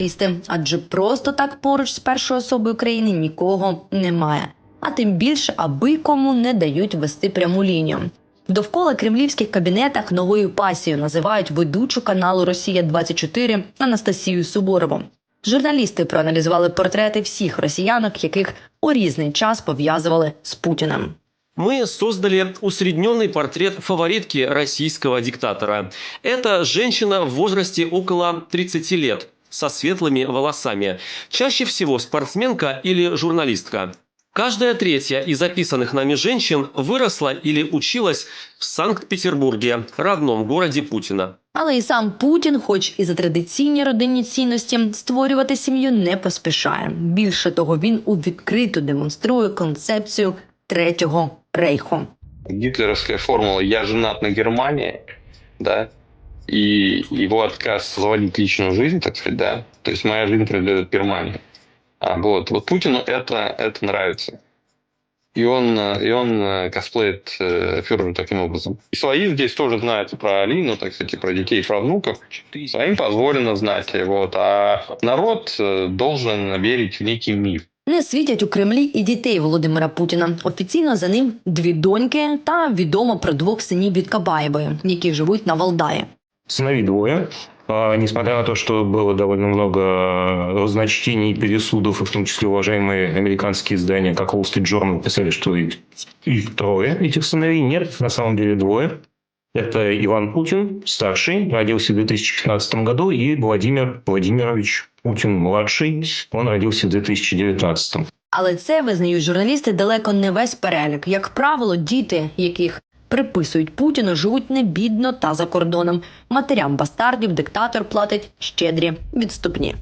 журналісти, адже просто так поруч з першою особою країни нікого немає. А тим більше, аби кому не дають вести пряму лінію. Довкола кремлівських кабінетах новою пасією називають ведучу каналу Росія 24 Анастасію Суботову. Журналісти проаналізували портрети всіх росіянок, яких у різний час пов'язували з Путіним. Мы создали усредненный портрет фаворитки российского диктатора. Это женщина в возрасте около 30 лет, со светлыми волосами. Чаще всего спортсменка или журналистка. Каждая третья из описанных нами женщин выросла или училась в Санкт-Петербурге, родном городе Путина. Але і сам Путін, хоч і за традиційні родинні цінності, створювати сім'ю не поспішає. Більше того, він у відкрито демонструє концепцію третього рейху. гитлеровская формула «я женат на Германии», да, и его отказ заводить личную жизнь, так сказать, да, то есть моя жизнь принадлежит Германии. А, вот, вот Путину это, это нравится. И он, э, и он э, косплеит э, фюрера таким образом. И свои здесь тоже знают про Алину, так сказать, и про детей, и про внуков. Своим позволено знать. Вот. А народ э, должен верить в некий миф. Не світять у Кремлі і дітей Володимира Путіна. Офіційно за ним дві доньки та відомо про двох синів від Кабаєвої, які живуть на Валдаї. Сыновей двое. А, Несмотря на то, что было довольно много разночтений, пересудов, и в том числе уважаемые американские издания, как Wall Street Journal, писали, что их, их трое, этих сыновей. Нет, на самом деле двое. Это Иван Путин, старший, родился в 2015 году, и Владимир Владимирович Путин, младший, он родился в 2019. Але це визнають журналісти далеко не весь перелік. Як правило, діти, яких приписують Путіну, живуть не бідно та за кордоном. Матерям бастардів диктатор платить щедрі відступні.